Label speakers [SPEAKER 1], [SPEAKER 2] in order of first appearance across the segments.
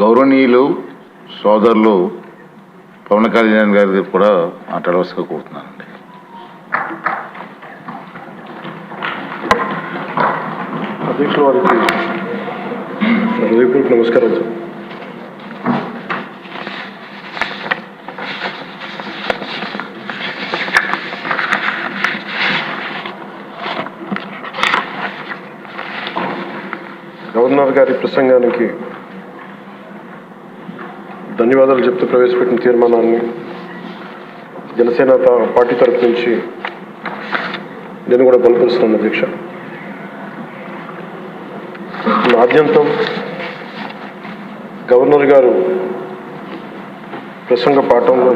[SPEAKER 1] గౌరవనీయులు సోదరులు పవన్ కళ్యాణ్ గారి కూడా మాట్లాడవలసిగా కోరుతున్నానండి.
[SPEAKER 2] అధ్యక్షుల వారికి హృదయపూర్వక నమస్కారం సార్. గవర్నర్ గారి ప్రసంగానికి ధన్యవాదాలు చెప్తూ ప్రవేశపెట్టిన తీర్మానాన్ని జనసేన పార్టీ తరఫు నుంచి నేను కూడా బలపరుస్తున్నాను అధ్యక్ష ఆద్యంతం గవర్నర్ గారు ప్రసంగ పాఠంలో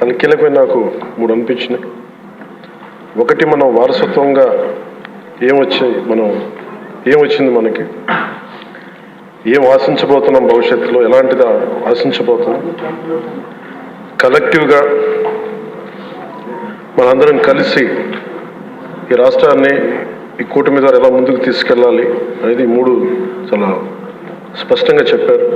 [SPEAKER 2] తన కీలకమైన నాకు మూడు అనిపించినాయి. ఒకటి మనం వారసత్వంగా ఏమొచ్చాయి మనం ఏమొచ్చింది మనకి? ఏం ఆశించబోతున్నాం భవిష్యత్తులో? ఎలాంటిది ఆశించబోతున్నాం? కలెక్టివ్గా మనందరం కలిసి ఈ రాష్ట్రాన్ని ఈ కూటమి ద్వారా ఎలా ముందుకు తీసుకెళ్ళాలి అనేది మూడు చాలా స్పష్టంగా చెప్పారు.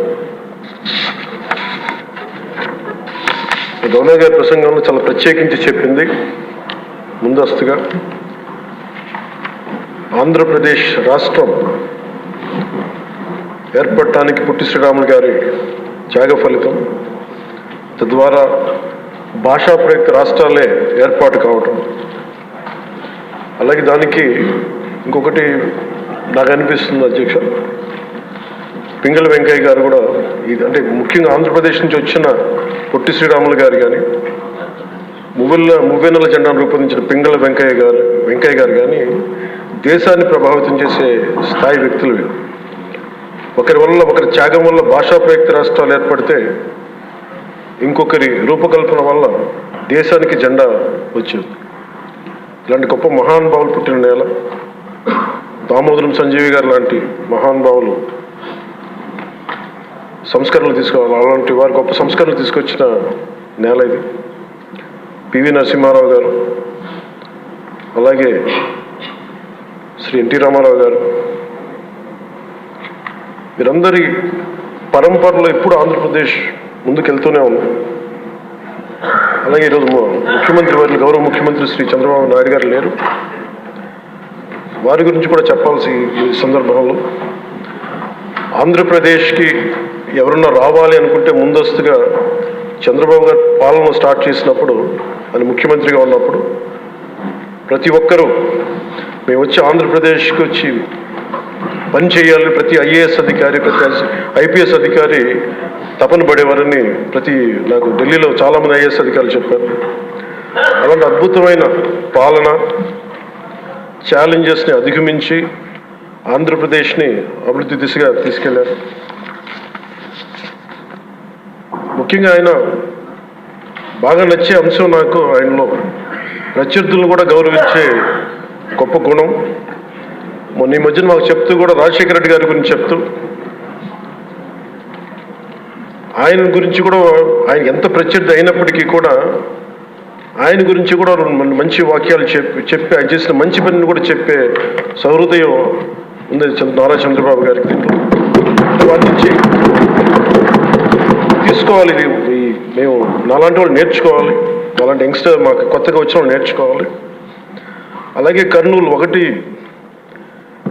[SPEAKER 2] గవర్నర్ గారి ప్రసంగంలో చాలా ప్రత్యేకించి చెప్పింది ముందస్తుగా. ఆంధ్రప్రదేశ్ రాష్ట్రం ఏర్పడటానికి పుట్టి శ్రీరాములు గారి త్యాగ ఫలితం. తద్వారా భాషా ప్రయుక్త రాష్ట్రాలే ఏర్పాటు కావటం. అలాగే దానికి ఇంకొకటి నాకు అనిపిస్తుంది అధ్యక్ష. పింగళ వెంకయ్య గారు కూడా ఇది అంటే ముఖ్యంగా ఆంధ్రప్రదేశ్ నుంచి వచ్చిన పొట్టి శ్రీరాములు గారు కానీ మువ్వెల మువ్వెన్నెల జెండాను రూపొందించిన పింగళ వెంకయ్య గారు వెంకయ్య గారు కానీ దేశాన్ని ప్రభావితం చేసే స్థాయి వ్యక్తులు ఒకరి వల్ల ఒకరి త్యాగం వల్ల భాషాప్రయుక్త రాష్ట్రాలు ఏర్పడితే ఇంకొకరి రూపకల్పన వల్ల దేశానికి జెండా వచ్చింది. ఇలాంటి గొప్ప మహానుభావులు పుట్టిన నేల దామోదరం సంజీవి గారు లాంటి మహానుభావులు సంస్కరణలు తీసుకోవాలి. అలాంటి వారు గొప్ప సంస్కరణలు తీసుకొచ్చిన నేల ఇది. పివి నరసింహారావు గారు అలాగే శ్రీ ఎన్టీ రామారావు గారు వీరందరి పరంపరలో ఎప్పుడు ఆంధ్రప్రదేశ్ ముందుకెళ్తూనే ఉంది. అలాగే ఈరోజు ముఖ్యమంత్రి వారిని గౌరవ ముఖ్యమంత్రి శ్రీ చంద్రబాబు నాయుడు గారు లేరు. వారి గురించి కూడా చెప్పాల్సి ఈ సందర్భంలో ఆంధ్రప్రదేశ్కి ఎవరన్నా రావాలి అనుకుంటే ముందస్తుగా చంద్రబాబు గారు పాలన స్టార్ట్ చేసినప్పుడు అని ముఖ్యమంత్రిగా ఉన్నప్పుడు ప్రతి ఒక్కరూ మేము వచ్చి ఆంధ్రప్రదేశ్కి వచ్చి పని చేయాలని ప్రతి ఐఏఎస్ అధికారి ప్రతి ఐపీఎస్ అధికారి తపన పడేవారని ప్రతి నాకు ఢిల్లీలో చాలామంది ఐఏఎస్ అధికారులు చెప్పారు. అలాంటి అద్భుతమైన పాలన ఛాలెంజెస్ని అధిగమించి ఆంధ్రప్రదేశ్ని అభివృద్ధి దిశగా తీసుకెళ్ళారు. ముఖ్యంగా ఆయన బాగా నచ్చే అంశం నాకు ఆయనలో. ప్రత్యర్థులను కూడా గౌరవించే గొప్ప గుణం. మొన్న ఈ మధ్యన మాకు చెప్తూ కూడా రాజశేఖర రెడ్డి గారి గురించి చెప్తూ ఆయన గురించి కూడా ఆయన ఎంత ప్రత్యర్థి అయినప్పటికీ కూడా ఆయన గురించి కూడా రెండు మంచి వాక్యాలు చెప్పి చెప్పి ఆయన చేసిన మంచి పనిని కూడా చెప్పే సహృదయం ఉంది చంద్ర- నారా చంద్రబాబు గారికి దీంట్లో వాటి నుంచి తీసుకోవాలి ఇది మేము నాలాంటి వాళ్ళు నేర్చుకోవాలి. అలాంటి యంగ్స్టర్ మాకు కొత్తగా వచ్చిన వాళ్ళు నేర్చుకోవాలి. అలాగే కర్నూలు ఒకటి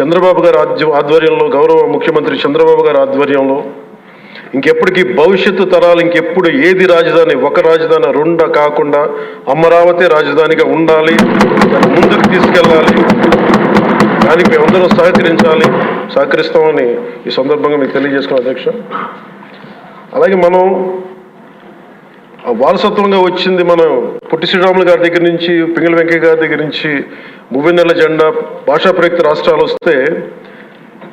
[SPEAKER 2] చంద్రబాబు గారు ఆధ్య- ఆధ్వర్యంలో గౌరవ ముఖ్యమంత్రి చంద్రబాబు గారు ఆధ్వర్యంలో ఇంకెప్పటికీ భవిష్యత్తు తరాలు ఇంకెప్పుడు ఏది రాజధాని ఒక రాజధాని రెండా కాకుండా అమరావతి రాజధానిగా ఉండాలి ముందుకు తీసుకెళ్ళాలి. దానికి మేమందరం సహకరించాలి. సహకరిస్తామని ఈ సందర్భంగా మీకు తెలియజేసుకున్నాం అధ్యక్ష. అలాగే మనం వారసత్వంగా వచ్చింది మనం పొట్టి శ్రీరాములు గారి దగ్గర నుంచి పింగళ వెంకయ్య గారి దగ్గర నుంచి మువ్వెన్నెల జెండా భాషా ప్రయుక్త రాష్ట్రాలు వస్తే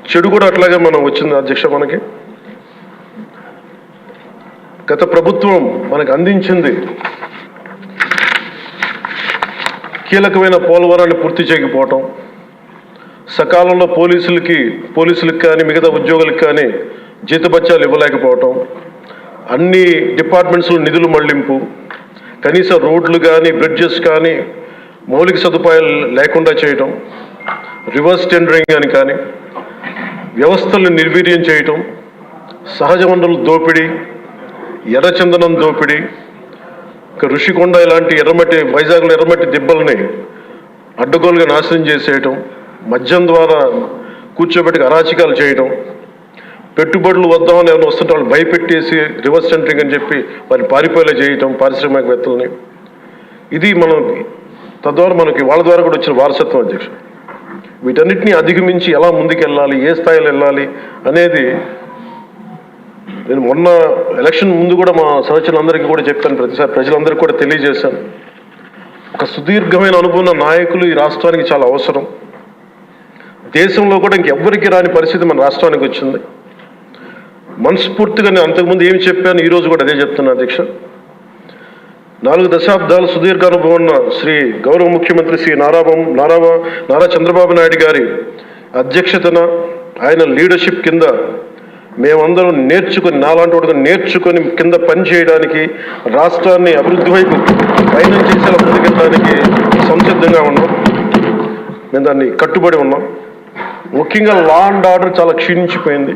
[SPEAKER 2] చెడు కూడా అట్లాగే మనం వచ్చింది అధ్యక్ష మనకి. గత ప్రభుత్వం మనకు అందించింది కీలకమైన పోలవరాన్ని పూర్తి చేయకపోవటం సకాలంలో పోలీసులకి పోలీసులకు కానీ మిగతా ఉద్యోగులకు కానీ జీతభత్యాలు ఇవ్వలేకపోవటం అన్ని డిపార్ట్మెంట్స్లో నిధులు మళ్ళింపు. కనీస రోడ్లు కానీ బ్రిడ్జెస్ కానీ మౌలిక సదుపాయాలు లేకుండా చేయటం రివర్స్ టెండరింగ్ అని కానీ వ్యవస్థలను నిర్వీర్యం చేయటం సహజ వనరుల దోపిడీ ఎర్రచందనం దోపిడీ ఇక ఋషికొండ ఇలాంటి ఎర్రమట్టి వైజాగ్లో ఎర్రమట్టి దిబ్బల్ని అడ్డగోలుగా నాశనం చేసేయటం మద్యం ద్వారా కూర్చోబెట్టి అరాచకాలు చేయటం పెట్టుబడులు వద్దామని ఎవరైనా వస్తుంటే వాళ్ళు భయపెట్టేసి రివర్స్ సెంటరింగ్ అని చెప్పి వారిని పారిపోయేలా చేయటం పారిశ్రామికవేత్తలని ఇది మనం తద్వారా మనకి వాళ్ళ ద్వారా కూడా వచ్చిన వారసత్వం అధ్యక్షుడు వీటన్నిటిని అధిగమించి ఎలా ముందుకెళ్ళాలి ఏ స్థాయిలో వెళ్ళాలి అనేది నేను మొన్న ఎలక్షన్ ముందు కూడా మా సదస్యులందరికీ కూడా చెప్పాను ప్రతిసారి ప్రజలందరికీ కూడా తెలియజేశాను. ఒక సుదీర్ఘమైన అనుభవం ఉన్న నాయకులు ఈ రాష్ట్రానికి చాలా అవసరం. దేశంలో కూడా ఇంకెవ్వరికి రాని పరిస్థితి మన రాష్ట్రానికి వచ్చింది. మనస్ఫూర్తిగా నేను అంతకుముందు ఏమి చెప్పాను ఈరోజు కూడా అదే చెప్తున్నా అధ్యక్ష. నాలుగు దశాబ్దాల సుదీర్ఘ అనుభవం ఉన్న శ్రీ గౌరవ ముఖ్యమంత్రి శ్రీ నారాబం నారాబా నారా చంద్రబాబు నాయుడు గారి అధ్యక్షతన ఆయన లీడర్షిప్ కింద మేమందరం నేర్చుకుని నాలాంటి వాడు నేర్చుకొని కింద పని చేయడానికి రాష్ట్రాన్ని అభివృద్ధి వైపు పయనం చేసేలా ముందుకెళ్ళడానికి సంసిద్ధంగా ఉన్నాం. మేము దాన్ని కట్టుబడి ఉన్నాం. ముఖ్యంగా లా అండ్ ఆర్డర్ చాలా క్షీణించిపోయింది.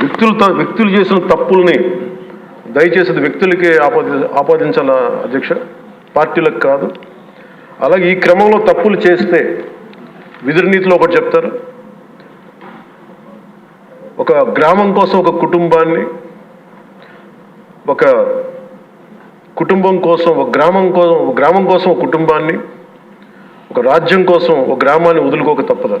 [SPEAKER 2] వ్యక్తులు త- వ్యక్తులు చేసిన తప్పుల్ని దయచేసి వ్యక్తులకే ఆపాది ఆపాదించాల అధ్యక్ష? పార్టీలకు కాదు. అలాగే ఈ క్రమంలో తప్పులు చేస్తే విధుర్నీతిలో ఒకటి చెప్తారు. ఒక గ్రామం కోసం ఒక కుటుంబాన్ని ఒక కుటుంబం కోసం ఒక గ్రామం కోసం ఒక గ్రామం కోసం ఒక కుటుంబాన్ని ఒక రాజ్యం కోసం ఒక గ్రామాన్ని వదులుకోక తప్పదు.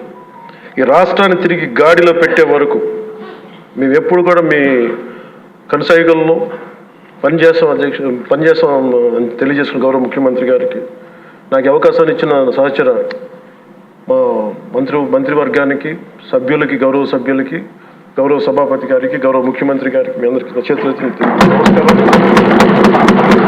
[SPEAKER 2] ఈ రాష్ట్రాన్ని తిరిగి గాడిలో పెట్టే వరకు మేము ఎప్పుడు కూడా మీ కనసాయిగల్లో పనిచేస్తాం అధ్యక్ష పనిచేస్తాం అని తెలియజేసుకున్న గౌరవ ముఖ్యమంత్రి గారికి. నాకు అవకాశాన్ని ఇచ్చిన సహచర మా మంత్రి మంత్రివర్గానికి సభ్యులకి గౌరవ సభ్యులకి గౌరవ సభాపతి గారికి గౌరవ ముఖ్యమంత్రి గారికి మీ అందరికీ నా నమస్కారం.